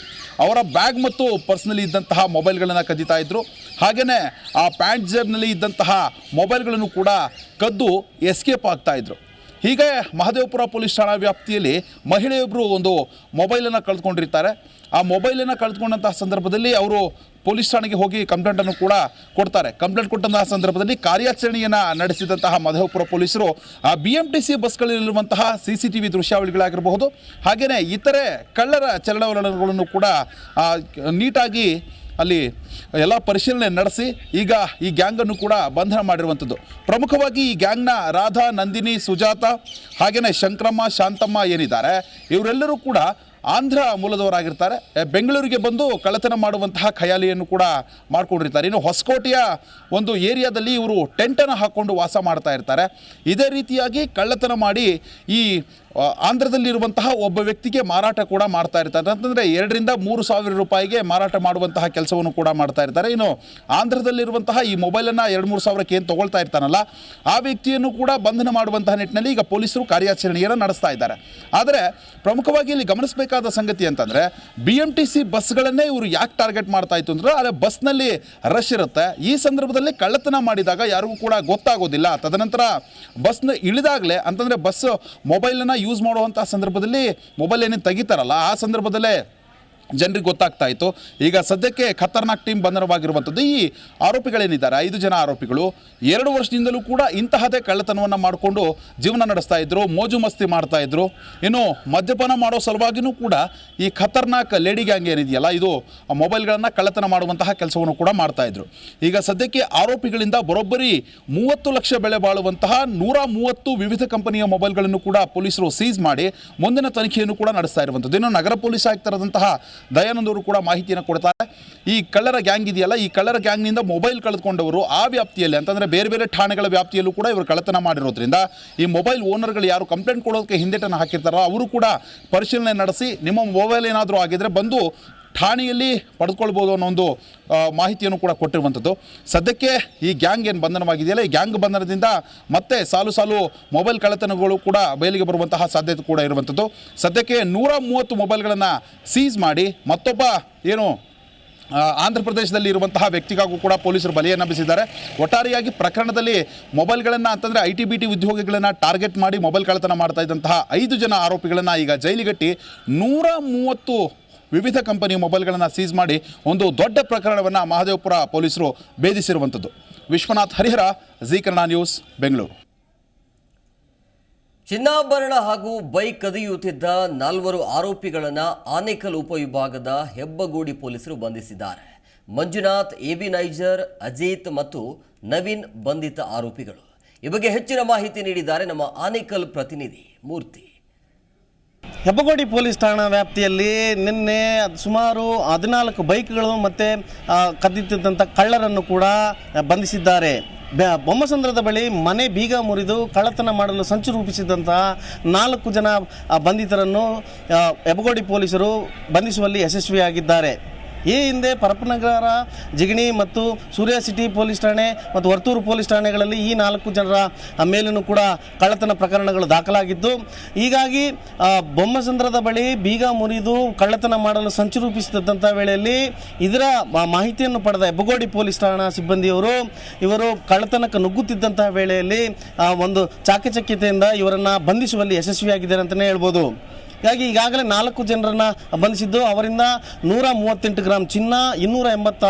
ಅವರ ಬ್ಯಾಗ್ ಮತ್ತು ಪರ್ಸ್ನಲ್ಲಿ ಇದ್ದಂತಹ ಮೊಬೈಲ್ಗಳನ್ನು ಕದೀತಾ ಇದ್ರು. ಹಾಗೆಯೇ ಆ ಪ್ಯಾಂಟ್ ಜೇಬ್ನಲ್ಲಿ ಇದ್ದಂತಹ ಮೊಬೈಲ್ಗಳನ್ನು ಕೂಡ ಕದ್ದು ಎಸ್ಕೇಪ್ ಆಗ್ತಾ ಇದ್ರು. ಹೀಗೆ ಮಹದೇವಪುರ ಪೊಲೀಸ್ ಠಾಣಾ ವ್ಯಾಪ್ತಿಯಲ್ಲಿ ಮಹಿಳೆಯೊಬ್ಬರು ಒಂದು ಮೊಬೈಲನ್ನು ಕಳೆದುಕೊಂಡಿರ್ತಾರೆ. ಆ ಮೊಬೈಲನ್ನು ಕಳೆದುಕೊಂಡಂತಹ ಸಂದರ್ಭದಲ್ಲಿ ಅವರು ಪೊಲೀಸ್ ಠಾಣೆಗೆ ಹೋಗಿ ಕಂಪ್ಲೇಂಟನ್ನು ಕೂಡ ಕೊಡ್ತಾರೆ. ಕಂಪ್ಲೇಂಟ್ ಕೊಟ್ಟಂತಹ ಸಂದರ್ಭದಲ್ಲಿ ಕಾರ್ಯಾಚರಣೆಯನ್ನು ನಡೆಸಿದಂತಹ ಮಧವಪುರ ಪೊಲೀಸರು, ಆ ಬಿ ಎಂ ಟಿ ಸಿ ಬಸ್ಗಳಲ್ಲಿರುವಂತಹ ಸಿ ಸಿ ಟಿ ವಿ ದೃಶ್ಯಾವಳಿಗಳಾಗಿರಬಹುದು. ಹಾಗೆಯೇ ಇತರೆ ಕಳ್ಳರ ಚಲನವಲನಗಳನ್ನು ಕೂಡ ನೀಟಾಗಿ ಅಲ್ಲಿ ಎಲ್ಲ ಪರಿಶೀಲನೆ ನಡೆಸಿ ಈಗ ಈ ಗ್ಯಾಂಗನ್ನು ಕೂಡ ಬಂಧನ ಮಾಡಿರುವಂಥದ್ದು ಪ್ರಮುಖವಾಗಿ ಈ ಗ್ಯಾಂಗ್ನ ರಾಧಾ, ನಂದಿನಿ, ಸುಜಾತ ಹಾಗೆಯೇ ಶಂಕ್ರಮ್ಮ, ಶಾಂತಮ್ಮ ಏನಿದ್ದಾರೆ, ಇವರೆಲ್ಲರೂ ಕೂಡ ಆಂಧ್ರ ಮೂಲದವರಾಗಿರ್ತಾರೆ. ಬೆಂಗಳೂರಿಗೆ ಬಂದು ಕಳ್ಳತನ ಮಾಡುವಂತಹ ಖಯಾಲಿಯನ್ನು ಕೂಡ ಮಾಡ್ಕೊಂಡಿರ್ತಾರೆ. ಇನ್ನು ಹೊಸಕೋಟೆಯ ಒಂದು ಏರಿಯಾದಲ್ಲಿ ಇವರು ಟೆಂಟನ್ನು ಹಾಕ್ಕೊಂಡು ವಾಸ ಮಾಡ್ತಾ ಇರ್ತಾರೆ. ಇದೇ ರೀತಿಯಾಗಿ ಕಳ್ಳತನ ಮಾಡಿ ಈ ಆಂಧ್ರದಲ್ಲಿರುವಂತಹ ಒಬ್ಬ ವ್ಯಕ್ತಿಗೆ ಮಾರಾಟ ಕೂಡ ಮಾಡ್ತಾ ಇರ್ತಾರೆ. ಅಂತಂದರೆ ಎರಡರಿಂದ ಮೂರು ಸಾವಿರ ರೂಪಾಯಿಗೆ ಮಾರಾಟ ಮಾಡುವಂತಹ ಕೆಲಸವನ್ನು ಕೂಡ ಮಾಡ್ತಾ ಇರ್ತಾರೆ. ಇನ್ನು ಆಂಧ್ರದಲ್ಲಿರುವಂತಹ ಈ ಮೊಬೈಲನ್ನು ಎರಡು ಮೂರು ಸಾವಿರಕ್ಕೆ ಏನು ತೊಗೊಳ್ತಾ ಇರ್ತಾನಲ್ಲ, ಆ ವ್ಯಕ್ತಿಯನ್ನು ಕೂಡ ಬಂಧನ ಮಾಡುವಂತಹ ನಿಟ್ಟಿನಲ್ಲಿ ಈಗ ಪೊಲೀಸರು ಕಾರ್ಯಾಚರಣೆಯನ್ನು ನಡೆಸ್ತಾ ಇದ್ದಾರೆ. ಆದರೆ ಪ್ರಮುಖವಾಗಿ ಇಲ್ಲಿ ಗಮನಿಸಬೇಕಾದ ಸಂಗತಿ ಅಂತಂದರೆ ಬಿ ಎಂ ಟಿ ಸಿ ಬಸ್ಗಳನ್ನೇ ಇವರು ಯಾಕೆ ಟಾರ್ಗೆಟ್ ಮಾಡ್ತಾ ಇತ್ತು ಅಂದರೆ ಅದೇ ಬಸ್ನಲ್ಲಿ ರಶ್ ಇರುತ್ತೆ. ಈ ಸಂದರ್ಭದಲ್ಲಿ ಕಳ್ಳತನ ಮಾಡಿದಾಗ ಯಾರಿಗೂ ಕೂಡ ಗೊತ್ತಾಗೋದಿಲ್ಲ. ತದನಂತರ ಬಸ್ನ ಇಳಿದಾಗಲೇ, ಅಂತಂದರೆ ಬಸ್ ಮೊಬೈಲನ್ನು ಯೂಸ್ ಮಾಡುವಂಥ ಸಂದರ್ಭದಲ್ಲಿ ಮೊಬೈಲ್ ಏನೇನು ತೆಗಿತಾರಲ್ಲ ಆ ಸಂದರ್ಭದಲ್ಲೇ ಜನರಿಗೆ ಗೊತ್ತಾಗ್ತಾ ಇತ್ತು. ಈಗ ಸದ್ಯಕ್ಕೆ ಖತರ್ನಾಕ್ ಟೀಮ್ ಬಂಧನವಾಗಿರುವಂಥದ್ದು ಈ ಆರೋಪಿಗಳೇನಿದ್ದಾರೆ? ಐದು ಜನ ಆರೋಪಿಗಳು. ಎರಡು ವರ್ಷದಿಂದಲೂ ಕೂಡ ಇಂತಹದೇ ಕಳ್ಳತನವನ್ನು ಮಾಡಿಕೊಂಡು ಜೀವನ ನಡೆಸ್ತಾ ಇದ್ರು, ಮೋಜು ಮಸ್ತಿ ಮಾಡ್ತಾ ಇದ್ರು. ಇನ್ನು ಮದ್ಯಪಾನ ಮಾಡೋ ಸಲುವಾಗಿನೂ ಕೂಡ ಈ ಖತರ್ನಾಕ್ ಲೇಡಿ ಗ್ಯಾಂಗ್ ಏನಿದೆಯಲ್ಲ, ಇದು ಮೊಬೈಲ್ಗಳನ್ನು ಕಳ್ಳತನ ಮಾಡುವಂತಹ ಕೆಲಸವನ್ನು ಕೂಡ ಮಾಡ್ತಾ ಇದ್ರು. ಈಗ ಸದ್ಯಕ್ಕೆ ಆರೋಪಿಗಳಿಂದ ಬರೋಬ್ಬರಿ ಮೂವತ್ತು ಲಕ್ಷ ಬೆಲೆ ಬಾಳುವಂತಹ ನೂರ ಮೂವತ್ತು ವಿವಿಧ ಕಂಪನಿಯ ಮೊಬೈಲ್ಗಳನ್ನು ಕೂಡ ಪೊಲೀಸರು ಸೀಸ್ ಮಾಡಿ ಮುಂದಿನ ತನಿಖೆಯನ್ನು ಕೂಡ ನಡೆಸ್ತಾ ಇರುವಂಥದ್ದು. ಇನ್ನು ನಗರ ಪೊಲೀಸ್ ಆಯುಕ್ತರಾದಂತಹ ದಯಾನಂದ್ ಅವರು ಕೂಡ ಮಾಹಿತಿಯನ್ನು ಕೊಡ್ತಾರೆ. ಈ ಕಳ್ಳರ ಗ್ಯಾಂಗ್ ಇದೆಯಲ್ಲ, ಈ ಕಳ್ಳರ ಗ್ಯಾಂಗ್ನಿಂದ ಮೊಬೈಲ್ ಕಳೆದುಕೊಂಡವರು ಆ ವ್ಯಾಪ್ತಿಯಲ್ಲಿ, ಅಂತಂದರೆ ಬೇರೆ ಬೇರೆ ಠಾಣೆಗಳ ವ್ಯಾಪ್ತಿಯಲ್ಲೂ ಕೂಡ ಇವರು ಕಳ್ಳತನ ಮಾಡಿರೋದ್ರಿಂದ, ಈ ಮೊಬೈಲ್ ಓನರ್ಗಳು ಯಾರು ಕಂಪ್ಲೇಂಟ್ ಕೊಡೋದಕ್ಕೆ ಹಿಂದೆಟನ್ನು ಹಾಕಿರ್ತಾರೋ, ಅವರು ಕೂಡ ಪರಿಶೀಲನೆ ನಡೆಸಿ, ನಿಮ್ಮ ಮೊಬೈಲ್ ಏನಾದರೂ ಆಗಿದ್ದರೆ ಬಂದು ಠಾಣೆಯಲ್ಲಿ ಪಡೆದುಕೊಳ್ಬೋದು ಅನ್ನೋ ಒಂದು ಮಾಹಿತಿಯನ್ನು ಕೂಡ ಕೊಟ್ಟಿರುವಂಥದ್ದು. ಸದ್ಯಕ್ಕೆ ಈ ಗ್ಯಾಂಗ್ ಏನು ಬಂಧನವಾಗಿದೆಯಲ್ಲ, ಈ ಗ್ಯಾಂಗ್ ಬಂಧನದಿಂದ ಮತ್ತೆ ಸಾಲು ಸಾಲು ಮೊಬೈಲ್ ಕಳ್ಳತನಗಳು ಕೂಡ ಬಯಲಿಗೆ ಬರುವಂತಹ ಸಾಧ್ಯತೆ ಕೂಡ ಇರುವಂಥದ್ದು. ಸದ್ಯಕ್ಕೆ ನೂರ ಮೂವತ್ತು ಮೊಬೈಲ್ಗಳನ್ನು ಸೀಸ್ ಮಾಡಿ ಮತ್ತೊಬ್ಬ ಏನು ಆಂಧ್ರ ಪ್ರದೇಶದಲ್ಲಿ ಇರುವಂತಹ ವ್ಯಕ್ತಿಗಾಗೂ ಕೂಡ ಪೊಲೀಸರು ಬಲಿಯನ್ನು ಬಿಸಿದ್ದಾರೆ ಒಟ್ಟಾರೆಯಾಗಿ ಪ್ರಕರಣದಲ್ಲಿ ಮೊಬೈಲ್ಗಳನ್ನು ಅಂತಂದರೆ ಐ ಟಿ ಬಿ ಟಿ ಉದ್ಯೋಗಿಗಳನ್ನು ಟಾರ್ಗೆಟ್ ಮಾಡಿ ಮೊಬೈಲ್ ಕಳ್ಳತನ ಮಾಡ್ತಾ ಇದ್ದಂತಹ ಐದು ಜನ ಆರೋಪಿಗಳನ್ನು ಈಗ ಜೈಲಿಗಟ್ಟಿ ನೂರ ಮೂವತ್ತು ವಿವಿಧ ಕಂಪನಿಯ ಮೊಬೈಲ್ಗಳನ್ನು ಸೀಸ್ ಮಾಡಿ ಒಂದು ದೊಡ್ಡ ಪ್ರಕರಣವನ್ನು ಮಹದೇವಪುರ ಪೊಲೀಸರು ಭೇದಿಸಿರುವಂಥದ್ದು. Vishwanath Harihar, Zee Kannada news, Bengaluru. ಚಿನ್ನಾಭರಣ ಹಾಗೂ ಬೈಕ್ ಕದಿಯುತ್ತಿದ್ದ ನಾಲ್ವರು ಆರೋಪಿಗಳನ್ನು ಆನೇಕಲ್ ಉಪವಿಭಾಗದ ಹೆಬ್ಬಗೋಡಿ ಪೊಲೀಸರು ಬಂಧಿಸಿದ್ದಾರೆ. ಮಂಜುನಾಥ್, ಎಬಿ ನೈಜರ್, ಅಜಿತ್ ಮತ್ತು ನವೀನ್ ಬಂಧಿತ ಆರೋಪಿಗಳು. ಈ ಬಗ್ಗೆ ಹೆಚ್ಚಿನ ಮಾಹಿತಿ ನೀಡಿದ್ದಾರೆ ನಮ್ಮ ಆನೇಕಲ್ ಪ್ರತಿನಿಧಿ ಮೂರ್ತಿ. ಹೆಬ್ಬಗೋಡಿ ಪೊಲೀಸ್ ಠಾಣಾ ವ್ಯಾಪ್ತಿಯಲ್ಲಿ ನಿನ್ನೆ ಸುಮಾರು ಹದಿನಾಲ್ಕು ಬೈಕ್ಗಳು ಮತ್ತು ಕದ್ದಿದ್ದಂಥ ಕಳ್ಳರನ್ನು ಕೂಡ ಬಂಧಿಸಿದ್ದಾರೆ. ಬೊಮ್ಮಸಂದ್ರದ ಬಳಿ ಮನೆ ಬೀಗ ಮುರಿದು ಕಳ್ಳತನ ಮಾಡಲು ಸಂಚು ರೂಪಿಸಿದಂತಹ ನಾಲ್ಕು ಜನ ಬಂಧಿತರನ್ನು ಹೆಬ್ಬಗೋಡಿ ಪೊಲೀಸರು ಬಂಧಿಸುವಲ್ಲಿ ಯಶಸ್ವಿಯಾಗಿದ್ದಾರೆ. ಈ ಹಿಂದೆ ಪರಪನಗರ ಜಿಗಣಿ ಮತ್ತು ಸೂರ್ಯ ಸಿಟಿ ಪೊಲೀಸ್ ಠಾಣೆ ಮತ್ತು ವರ್ತೂರು ಪೊಲೀಸ್ ಠಾಣೆಗಳಲ್ಲಿ ಈ ನಾಲ್ಕು ಜನರ ಮೇಲೂ ಕೂಡ ಕಳ್ಳತನ ಪ್ರಕರಣಗಳು ದಾಖಲಾಗಿದ್ದು, ಹೀಗಾಗಿ ಬೊಮ್ಮಸಂದ್ರದ ಬಳಿ ಬೀಗ ಮುರಿದು ಕಳ್ಳತನ ಮಾಡಲು ಸಂಚು ರೂಪಿಸಿದಂಥ ವೇಳೆಯಲ್ಲಿ ಇದರ ಮಾಹಿತಿಯನ್ನು ಪಡೆದ ಹೆಬ್ಬಗೋಡಿ ಪೊಲೀಸ್ ಠಾಣಾ ಸಿಬ್ಬಂದಿಯವರು ಇವರು ಕಳ್ಳತನಕ್ಕೆ ನುಗ್ಗುತ್ತಿದ್ದಂತಹ ವೇಳೆಯಲ್ಲಿ ಒಂದು ಚಾಕಚಕ್ಯತೆಯಿಂದ ಇವರನ್ನು ಬಂಧಿಸುವಲ್ಲಿ ಯಶಸ್ವಿಯಾಗಿದ್ದಾರೆ ಅಂತಲೇ ಹೇಳ್ಬೋದು. ಹೀಗಾಗಿ ಈಗಾಗಲೇ ನಾಲ್ಕು ಜನರನ್ನ ಬಂಧಿಸಿದ್ದು, ಅವರಿಂದ ನೂರ ಮೂವತ್ತೆಂಟು ಗ್ರಾಂ ಚಿನ್ನ, ಇನ್ನೂರ ಎಂಬತ್ತ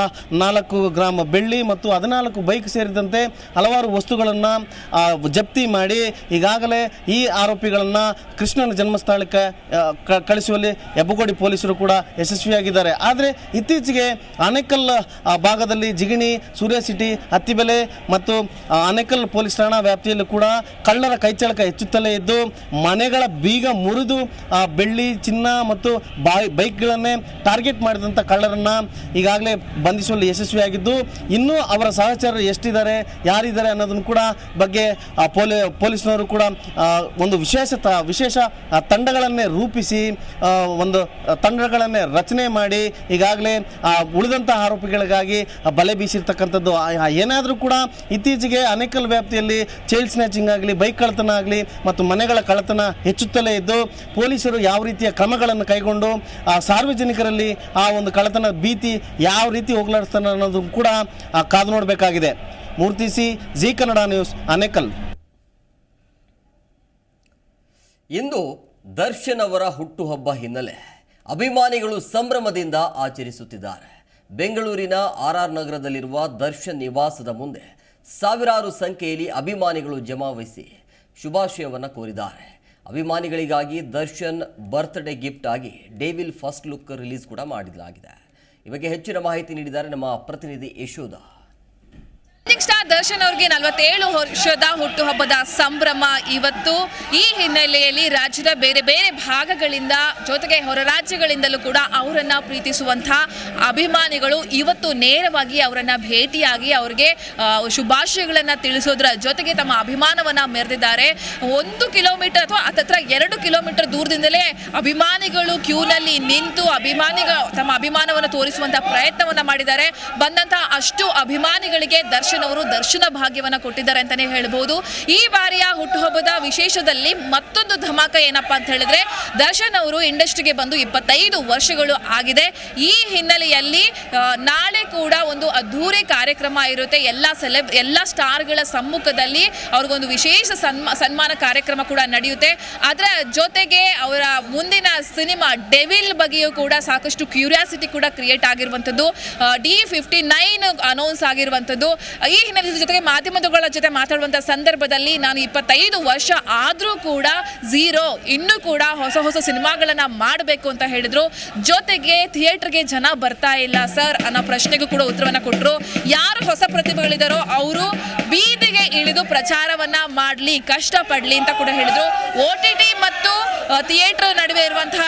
ನಾಲ್ಕು ಗ್ರಾಮ್ ಬೆಳ್ಳಿ ಮತ್ತು ಹದಿನಾಲ್ಕು ಬೈಕ್ ಸೇರಿದಂತೆ ಹಲವಾರು ವಸ್ತುಗಳನ್ನು ಜಪ್ತಿ ಮಾಡಿ ಈಗಾಗಲೇ ಈ ಆರೋಪಿಗಳನ್ನು ಕೃಷ್ಣನ ಜನ್ಮಸ್ಥಳಕ್ಕೆ ಕಳಿಸುವಲ್ಲಿ ಹೆಬ್ಬಗೋಡಿ ಪೊಲೀಸರು ಕೂಡ ಯಶಸ್ವಿಯಾಗಿದ್ದಾರೆ. ಆದರೆ ಇತ್ತೀಚೆಗೆ ಆನೇಕಲ್ ಭಾಗದಲ್ಲಿ ಜಿಗಿಣಿ, ಸೂರ್ಯ ಸಿಟಿ, ಹತ್ತಿಬೆಲೆ ಮತ್ತು ಆನೇಕಲ್ ಪೊಲೀಸ್ ಠಾಣಾ ವ್ಯಾಪ್ತಿಯಲ್ಲೂ ಕೂಡ ಕಳ್ಳರ ಕೈಚಳಕ ಹೆಚ್ಚುತ್ತಲೇ ಇದ್ದು, ಮನೆಗಳ ಬೀಗ ಮುರಿದು ಆ, ಬೆಳ್ಳಿ ಚಿನ್ನ ಮತ್ತು ಬಾಯ್ ಬೈಕ್ಗಳನ್ನೇ ಟಾರ್ಗೆಟ್ ಮಾಡಿದಂಥ ಕಳ್ಳರನ್ನು ಈಗಾಗಲೇ ಬಂಧಿಸುವಲ್ಲಿ ಯಶಸ್ವಿಯಾಗಿದ್ದು ಇನ್ನೂ ಅವರ ಸಹಚರರು ಎಷ್ಟಿದ್ದಾರೆ ಯಾರಿದ್ದಾರೆ ಅನ್ನೋದನ್ನು ಕೂಡ ಬಗ್ಗೆ ಪೊಲೀ ಪೊಲೀಸ್ನವರು ಕೂಡ ಒಂದು ವಿಶೇಷ ತ ವಿಶೇಷ ತಂಡಗಳನ್ನೇ ರೂಪಿಸಿ ಒಂದು ತಂಡಗಳನ್ನೇ ರಚನೆ ಮಾಡಿ ಈಗಾಗಲೇ ಉಳಿದಂಥ ಆರೋಪಿಗಳಿಗಾಗಿ ಬಲೆ ಬೀಸಿರ್ತಕ್ಕಂಥದ್ದು ಏನಾದರೂ ಕೂಡ ಇತ್ತೀಚೆಗೆ ಅನೇಕಲ್ ವ್ಯಾಪ್ತಿಯಲ್ಲಿ ಚೈಲ್ಡ್ ಸ್ನ್ಯಾಚಿಂಗ್ ಆಗಲಿ ಬೈಕ್ ಕಳ್ಳತನ ಆಗಲಿ ಮತ್ತು ಮನೆಗಳ ಕಳ್ಳತನ ಹೆಚ್ಚುತ್ತಲೇ ಇದ್ದು ಪೊಲೀಸರು ಯಾವ ರೀತಿಯ ಕ್ರಮಗಳನ್ನು ಕೈಗೊಂಡು ಆ ಸಾರ್ವಜನಿಕರಲ್ಲಿ ಆ ಒಂದು ಕಳ್ಳತನ ಭೀತಿ ಯಾವ ರೀತಿ ಹೋಗ್ಲಾಡಿಸ್ತಾನೆ ಅನ್ನೋದು ಕೂಡ ಕಾದು ನೋಡಬೇಕಾಗಿದೆ. Murthy C, Zee Kannada news Anekal ಇಂದು ದರ್ಶನ್ ಅವರ ಹುಟ್ಟುಹಬ್ಬ ಹಿನ್ನೆಲೆ ಅಭಿಮಾನಿಗಳು ಸಂಭ್ರಮದಿಂದ ಆಚರಿಸುತ್ತಿದ್ದಾರೆ. ಬೆಂಗಳೂರಿನ ಆರ್ ಆರ್ ನಗರದಲ್ಲಿರುವ ದರ್ಶನ್ ನಿವಾಸದ ಮುಂದೆ ಸಾವಿರಾರು ಸಂಖ್ಯೆಯಲ್ಲಿ ಅಭಿಮಾನಿಗಳು ಜಮಾವಹಿಸಿ ಶುಭಾಶಯವನ್ನು ಕೋರಿದ್ದಾರೆ. ಅಭಿಮಾನಿಗಳಿಗಾಗಿ ದರ್ಶನ್ ಬರ್ತ್ಡೇ ಗಿಫ್ಟ್ ಆಗಿ ಡೇವಿಲ್ ಫಸ್ಟ್ ಲುಕ್ ರಿಲೀಸ್ ಕೂಡ ಮಾಡಲಾಗಿದೆ ಈ ಬಗ್ಗೆ ಹೆಚ್ಚಿನ ಮಾಹಿತಿ ನೀಡಿದ್ದಾರೆ ನಮ್ಮ ಪ್ರತಿನಿಧಿ ಯಶೋಧ. ರೈಸಿಂಗ್ ಸ್ಟಾರ್ ದರ್ಶನ್ ಅವ್ರಿಗೆ ನಲವತ್ತೇಳು ವರ್ಷದ ಹುಟ್ಟುಹಬ್ಬದ ಸಂಭ್ರಮ ಇವತ್ತು. ಈ ಹಿನ್ನೆಲೆಯಲ್ಲಿ ರಾಜ್ಯದ ಬೇರೆ ಬೇರೆ ಭಾಗಗಳಿಂದ ಜೊತೆಗೆ ಹೊರ ರಾಜ್ಯಗಳಿಂದಲೂ ಕೂಡ ಅವರನ್ನ ಪ್ರೀತಿಸುವಂತಹ ಅಭಿಮಾನಿಗಳು ಇವತ್ತು ನೇರವಾಗಿ ಅವರನ್ನ ಭೇಟಿಯಾಗಿ ಅವರಿಗೆ ಶುಭಾಶಯಗಳನ್ನ ತಿಳಿಸೋದ್ರ ಜೊತೆಗೆ ತಮ್ಮ ಅಭಿಮಾನವನ್ನ ಮೆರೆದಿದ್ದಾರೆ. ಒಂದು ಕಿಲೋಮೀಟರ್ ಅಥವಾ ಹತ್ತತ್ರ ಎರಡು ಕಿಲೋಮೀಟರ್ ದೂರದಿಂದಲೇ ಅಭಿಮಾನಿಗಳು ಕ್ಯೂನಲ್ಲಿ ನಿಂತು ಅಭಿಮಾನಿಗಳು ತಮ್ಮ ಅಭಿಮಾನವನ್ನು ತೋರಿಸುವಂತ ಪ್ರಯತ್ನವನ್ನ ಮಾಡಿದ್ದಾರೆ. ಬಂದಂತಹ ಅಷ್ಟು ಅಭಿಮಾನಿಗಳಿಗೆ ದರ್ಶನ್ ಅವರು ದರ್ಶನ ಭಾಗ್ಯವನ್ನ ಕೊಟ್ಟಿದ್ದಾರೆ ಅಂತಾನೆ ಹೇಳ್ಬೋದು. ಈ ಬಾರಿಯ ಹುಟ್ಟುಹಬ್ಬದ ವಿಶೇಷದಲ್ಲಿ ಮತ್ತೊಂದು ಧಮಾಕ ಏನಪ್ಪಾ ಅಂತ ಹೇಳಿದ್ರೆ, ದರ್ಶನ್ ಅವರು ಇಂಡಸ್ಟ್ರಿಗೆ ಬಂದು ಇಪ್ಪತ್ತೈದು ವರ್ಷಗಳು ಆಗಿದೆ. ಈ ಹಿನ್ನೆಲೆಯಲ್ಲಿ ನಾಳೆ ಕೂಡ ಒಂದು ಅದ್ಧೂರಿ ಕಾರ್ಯಕ್ರಮ ಇರುತ್ತೆ. ಎಲ್ಲ ಸೆಲೆಬ್, ಎಲ್ಲ ಸ್ಟಾರ್ಗಳ ಸಮ್ಮುಖದಲ್ಲಿ ಅವ್ರಿಗೊಂದು ವಿಶೇಷ ಸನ್ಮಾ, ಸನ್ಮಾನ ಕಾರ್ಯಕ್ರಮ ಕೂಡ ನಡೆಯುತ್ತೆ. ಅದರ ಜೊತೆಗೆ ಅವರ ಮುಂದಿನ ಸಿನಿಮಾ ಡೆವಿಲ್ ಬಗ್ಗೆಯೂ ಕೂಡ ಸಾಕಷ್ಟು ಕ್ಯೂರಿಯಾಸಿಟಿ ಕೂಡ ಕ್ರಿಯೇಟ್ ಆಗಿರುವಂಥದ್ದು. ಡಿ ಫಿಫ್ಟಿ ನೈನ್ ಅನೌನ್ಸ್ ಆಗಿರುವಂಥದ್ದು. ಈ ಹಿನ್ನೆಲೆ ಜೊತೆಗೆ ಮಾಧ್ಯಮಗಳ ಜೊತೆ ಮಾತಾಡುವಂಥ ಸಂದರ್ಭದಲ್ಲಿ ನಾನು ಇಪ್ಪತ್ತೈದು ವರ್ಷ ಆದರೂ ಕೂಡ ಝೀರೋ, ಇನ್ನೂ ಕೂಡ ಹೊಸ ಹೊಸ ಸಿನಿಮಾಗಳನ್ನ ಮಾಡಬೇಕು ಅಂತ ಹೇಳಿದ್ರು. ಜೊತೆಗೆ ಥಿಯೇಟರ್ಗೆ ಜನ ಬರ್ತಾ ಇಲ್ಲ ಸರ್ ಅನ್ನೋ ಪ್ರಶ್ನೆಗೂ ಕೂಡ ಉತ್ತರವನ್ನು ಕೊಟ್ಟರು ಯಾರು ಹೊಸ ಪ್ರತಿಭೆಗಳಿದಾರೋ ಅವರು ಬೀದಿಗೆ ಇಳಿದು ಪ್ರಚಾರವನ್ನ ಮಾಡಲಿ, ಕಷ್ಟಪಡಲಿ ಅಂತ ಕೂಡ ಹೇಳಿದ್ರು. ಓ ಟಿ ಟಿ ಮತ್ತು ಥಿಯೇಟರ್ ನಡುವೆ ಇರುವಂತಹ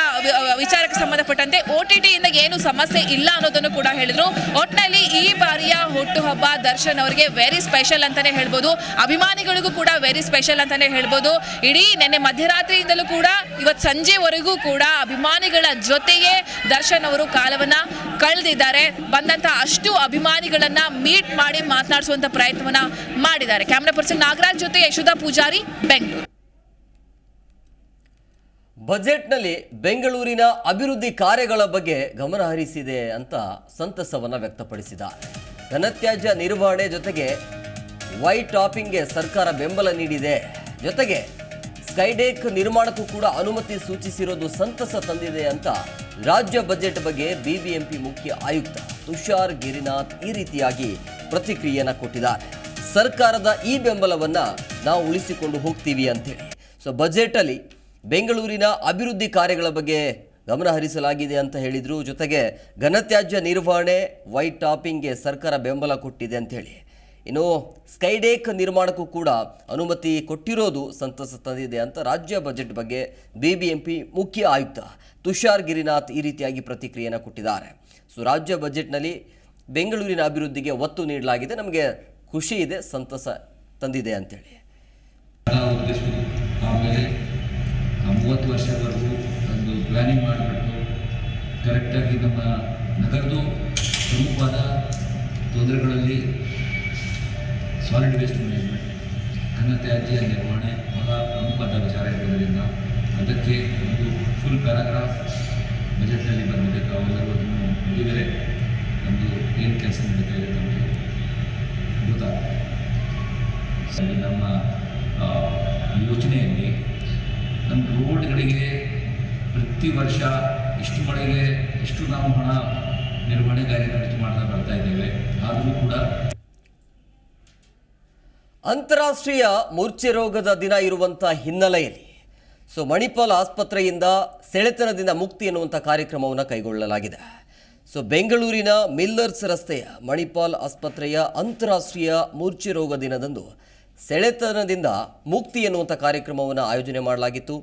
ವಿಚಾರಕ್ಕೆ ಸಂಬಂಧಪಟ್ಟಂತೆ ಓ ಟಿ ಟಿಯಿಂದ ಏನು ಸಮಸ್ಯೆ ಇಲ್ಲ ಅನ್ನೋದನ್ನು ಕೂಡ ಹೇಳಿದ್ರು. ಒಟ್ಟಿನಲ್ಲಿ ಈ ಬಾರಿಯ ಹುಟ್ಟುಹಬ್ಬ ದರ್ಶನ್ ಅವರಿಗೆ ವೆರಿ ಸ್ಪೆಷಲ್ ಅಂತಾನೆ ಹೇಳ್ಬೋದು. ಅಭಿಮಾನಿಗಳಿಗೂ ಕೂಡ ವೆರಿ ಸ್ಪೆಷಲ್ ಅಂತಾನೆ ಹೇಳ್ಬೋದು. ಇಡೀ ನೆನ್ನೆ ಮಧ್ಯರಾತ್ರಿಯಿಂದಲೂ ಕೂಡ, ಇವತ್ತು ಸಂಜೆವರೆಗೂ ಕೂಡ ಅಭಿಮಾನಿಗಳ ಜೊತೆಗೆ ದರ್ಶನ್ ಅವರು ಕಾಲವನ್ನ ಕಳೆದಿದ್ದಾರೆ. ಬಂದಂಥ ಅಷ್ಟು ಅಭಿಮಾನಿಗಳನ್ನು ಮೀಟ್ ಮಾಡಿ ಮಾತನಾಡಿಸುವಂಥ ಪ್ರಯತ್ನವನ್ನ ಮಾಡಿದ್ದಾರೆ. ಕ್ಯಾಮ್ರಾ ಪರ್ಸನ್ ನಾಗರಾಜ್ ಜೊತೆ ಯಶೋಧ ಪೂಜಾರಿ ಬೆಂಗಳೂರು ಬಜೆಟ್ನಲ್ಲಿ ಬೆಂಗಳೂರಿನ ಅಭಿವೃದ್ಧಿ ಕಾರ್ಯಗಳ ಬಗ್ಗೆ ಗಮನ ಹರಿಸಿದೆ ಅಂತ ಸಂತಸವನ್ನು ವ್ಯಕ್ತಪಡಿಸಿದ್ದಾರೆ ಘನತ್ಯಾಜ್ಯ ನಿರ್ವಹಣೆ ಜೊತೆಗೆ ವೈಟ್ ಟಾಪಿಂಗ್ಗೆ ಸರ್ಕಾರ ಬೆಂಬಲ ನೀಡಿದೆ. ಜೊತೆಗೆ ಸ್ಕೈಡೇಕ್ ನಿರ್ಮಾಣಕ್ಕೂ ಕೂಡ ಅನುಮತಿ ಸೂಚಿಸಿರೋದು ಸಂತಸ ತಂದಿದೆ ಅಂತ ರಾಜ್ಯ ಬಜೆಟ್ ಬಗ್ಗೆ ಬಿಬಿಎಂಪಿ ಮುಖ್ಯ ಆಯುಕ್ತ ತುಷಾರ್ ಗಿರಿನಾಥ್ ಈ ರೀತಿಯಾಗಿ ಪ್ರತಿಕ್ರಿಯೆಯನ್ನು ಕೊಟ್ಟಿದ್ದಾರೆ. ಸರ್ಕಾರದ ಈ ಬೆಂಬಲವನ್ನ ನಾವು ಉಳಿಸಿಕೊಂಡು ಹೋಗ್ತೀವಿ ಅಂತೇಳಿ ಸೊ ಬಜೆಟಲ್ಲಿ ಬೆಂಗಳೂರಿನ ಅಭಿವೃದ್ಧಿ ಕಾರ್ಯಗಳ ಬಗ್ಗೆ ಗಮನ ಹರಿಸಲಾಗಿದೆ ಅಂತ ಹೇಳಿದರು. ಜೊತೆಗೆ ಘನತ್ಯಾಜ್ಯ ನಿರ್ವಹಣೆ ವೈಟ್ ಟಾಪಿಂಗ್ಗೆ ಸರ್ಕಾರ ಬೆಂಬಲ ಕೊಟ್ಟಿದೆ ಅಂತ ಹೇಳಿ. ಇನ್ನು ಸ್ಕೈಡೇಕ್ ನಿರ್ಮಾಣಕ್ಕೂ ಕೂಡ ಅನುಮತಿ ಕೊಟ್ಟಿರೋದು ಸಂತಸ ತಂದಿದೆ ಅಂತ ರಾಜ್ಯ ಬಜೆಟ್ ಬಗ್ಗೆ ಬಿ ಬಿ ಎಂ ಮುಖ್ಯ ಆಯುಕ್ತ ತುಷಾರ್ ಗಿರಿನಾಥ್ ಈ ರೀತಿಯಾಗಿ ಪ್ರತಿಕ್ರಿಯೆಯನ್ನು ಕೊಟ್ಟಿದ್ದಾರೆ. ಸೊ, ರಾಜ್ಯ ಬಜೆಟ್ನಲ್ಲಿ ಬೆಂಗಳೂರಿನ ಅಭಿವೃದ್ಧಿಗೆ ಒತ್ತು ನೀಡಲಾಗಿದೆ. ನಮಗೆ ಖುಷಿ ಇದೆ, ಸಂತಸ ತಂದಿದೆ ಅಂತೇಳಿ ಮೂವತ್ತು ವರ್ಷವರೆಗೂ ಪ್ಲ್ಯಾನಿಂಗ್ ಮಾಡಿಬಿಟ್ಟು ಕರೆಕ್ಟಾಗಿ ನಮ್ಮ ನಗರದ್ದು ಪ್ರಮುಖವಾದ ತೊಂದರೆಗಳಲ್ಲಿ ಸಾಲಿಡ್ ವೇಸ್ಟ್ ಮ್ಯಾನೇಜ್ಮೆಂಟ್ ಘನತ್ಯಾಜ್ಯ ನಿರ್ವಹಣೆ ಬಹಳ ಪ್ರಮುಖವಾದ ವಿಚಾರ ಇರುವುದರಿಂದ ಅದಕ್ಕೆ ಒಂದು ಫುಲ್ ಪ್ಯಾರಾಗ್ರಾಫ್ ಬಜೆಟ್ನಲ್ಲಿ ಬಂದಿದೆ. ತಾವೆಲ್ಲರೂ ಅದನ್ನು ನೋಡಿದರೆ ನಮ್ಮದು ಏನು ಕೆಲಸ ನಡೀತಾ ಇದೆ ನಮಗೆ ಗೊತ್ತಾಗುತ್ತೆ. ನಮ್ಮ ಯೋಚನೆಯಲ್ಲಿ ನಮ್ಮ ರೋಡ್ಗಳಿಗೆ ಪ್ರತಿ ವರ್ಷ ಇಷ್ಟು ಮಳೆಗೆ ಇಷ್ಟು ನಾವು ಹಣ ನಿರ್ವಹಣೆಗಾಗಿ ಖರ್ಚು ಮಾಡ್ತಾ ಬರ್ತಾ ಇದ್ದೇವೆ. ಆದರೂ ಕೂಡ ಅಂತಾರಾಷ್ಟ್ರೀಯ ಮೂರ್ಛೆ ರೋಗದ ದಿನ ಇರುವಂಥ ಹಿನ್ನೆಲೆಯಲ್ಲಿ ಸೊ ಮಣಿಪಾಲ್ ಆಸ್ಪತ್ರೆಯಿಂದ ಸೆಳೆತನದಿಂದ ಮುಕ್ತಿ ಎನ್ನುವಂಥ ಕಾರ್ಯಕ್ರಮವನ್ನು ಕೈಗೊಳ್ಳಲಾಗಿದೆ. ಸೊ ಬೆಂಗಳೂರಿನ ಮಿಲ್ಲರ್ಸ್ ರಸ್ತೆಯ ಮಣಿಪಾಲ್ ಆಸ್ಪತ್ರೆಯ ಅಂತಾರಾಷ್ಟ್ರೀಯ ಮೂರ್ಛೆ ರೋಗ ದಿನದಂದು ಸೆಳೆತನದಿಂದ ಮುಕ್ತಿ ಎನ್ನುವಂಥ ಕಾರ್ಯಕ್ರಮವನ್ನು ಆಯೋಜನೆ ಮಾಡಲಾಗಿತ್ತು.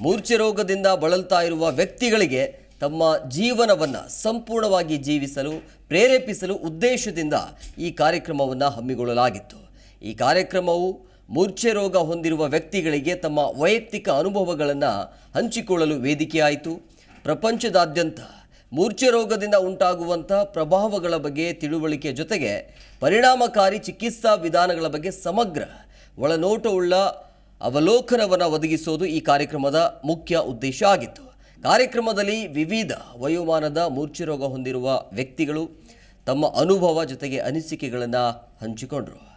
ಮೂರ್ಛೆ ರೋಗದಿಂದ ಬಳಲ್ತಾ ಇರುವ ವ್ಯಕ್ತಿಗಳಿಗೆ ತಮ್ಮ ಜೀವನವನ್ನು ಸಂಪೂರ್ಣವಾಗಿ ಜೀವಿಸಲು, ಪ್ರೇರೇಪಿಸಲು ಉದ್ದೇಶದಿಂದ ಈ ಕಾರ್ಯಕ್ರಮವನ್ನು ಹಮ್ಮಿಕೊಳ್ಳಲಾಗಿತ್ತು. ಈ ಕಾರ್ಯಕ್ರಮವು ಮೂರ್ಛೆ ರೋಗ ಹೊಂದಿರುವ ವ್ಯಕ್ತಿಗಳಿಗೆ ತಮ್ಮ ವೈಯಕ್ತಿಕ ಅನುಭವಗಳನ್ನು ಹಂಚಿಕೊಳ್ಳಲು ವೇದಿಕೆಯಾಯಿತು. ಪ್ರಪಂಚದಾದ್ಯಂತ ಮೂರ್ಛೆ ರೋಗದಿಂದ ಉಂಟಾಗುವಂಥ ಪ್ರಭಾವಗಳ ಬಗ್ಗೆ ತಿಳುವಳಿಕೆ ಜೊತೆಗೆ ಪರಿಣಾಮಕಾರಿ ಚಿಕಿತ್ಸಾ ವಿಧಾನಗಳ ಬಗ್ಗೆ ಸಮಗ್ರ ಒಳನೋಟವುಳ್ಳ ಅವಲೋಕನವನ್ನು ಒದಗಿಸೋದು ಈ ಕಾರ್ಯಕ್ರಮದ ಮುಖ್ಯ ಉದ್ದೇಶ ಆಗಿತ್ತು. ಕಾರ್ಯಕ್ರಮದಲ್ಲಿ ವಿವಿಧ ವಯೋಮಾನದ ಮೂರ್ಛೆ ರೋಗ ಹೊಂದಿರುವ ವ್ಯಕ್ತಿಗಳು ತಮ್ಮ ಅನುಭವ ಜೊತೆಗೆ ಅನಿಸಿಕೆಗಳನ್ನು ಹಂಚಿಕೊಂಡರು.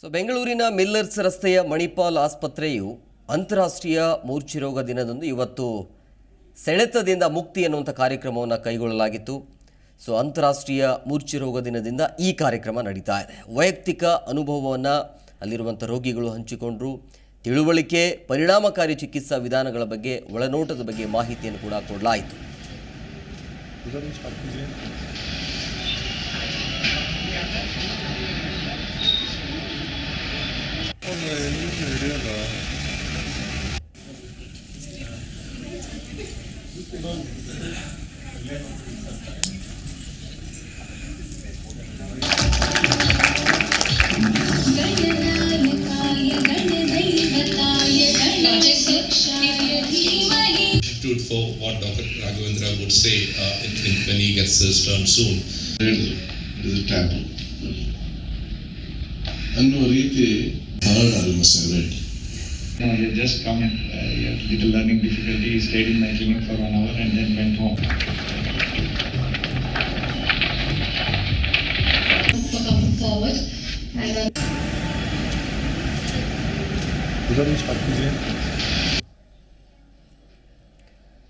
ಸೊ, ಬೆಂಗಳೂರಿನ ಮಿಲ್ಲರ್ಸ್ ರಸ್ತೆಯ ಮಣಿಪಾಲ್ ಆಸ್ಪತ್ರೆಯು ಅಂತಾರಾಷ್ಟ್ರೀಯ ಮೂರ್ಛೆ ರೋಗ ದಿನದಂದು ಇವತ್ತು ಸೆಳೆತದಿಂದ ಮುಕ್ತಿ ಎನ್ನುವಂಥ ಕಾರ್ಯಕ್ರಮವನ್ನು ಕೈಗೊಳ್ಳಲಾಗಿತ್ತು. ಸೊ ಅಂತಾರಾಷ್ಟ್ರೀಯ ಮೂರ್ಛೆ ರೋಗ ದಿನದಿಂದ ಈ ಕಾರ್ಯಕ್ರಮ ನಡೀತಾ ಇದೆ. ವೈಯಕ್ತಿಕ ಅನುಭವವನ್ನು ಅಲ್ಲಿರುವಂಥ ರೋಗಿಗಳು ಹಂಚಿಕೊಂಡರು. ತಿಳುವಳಿಕೆ, ಪರಿಣಾಮಕಾರಿ ಚಿಕಿತ್ಸಾ ವಿಧಾನಗಳ ಬಗ್ಗೆ, ಒಳನೋಟದ ಬಗ್ಗೆ ಮಾಹಿತಿಯನ್ನು ಕೂಡ ಕೊಡಲಾಯಿತು. for what Dr. Raghavendra would say uh, in, in, when he gets his turn soon. ಇದು ಟ್ಯಾಬು ಅನ್ನುವ ರೀತಿ third almost Celebrate No, he had just come in, uh, he had little learning difficulty, he stayed in my clinic for one hour and then went home. for coming forward and uh,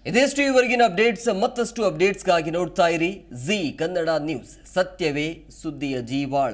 ಇದೇಷ್ಟು ಇವರೆಗಿನ updates ಮತ್ತಷ್ಟು ಅಪ್ಡೇಟ್ಸ್ಗಾಗಿ ನೋಡ್ತಾ ಇರಿ G Kannada news ಸತ್ಯವೇ ಸುದ್ದಿಯ ಜೀವಾಳ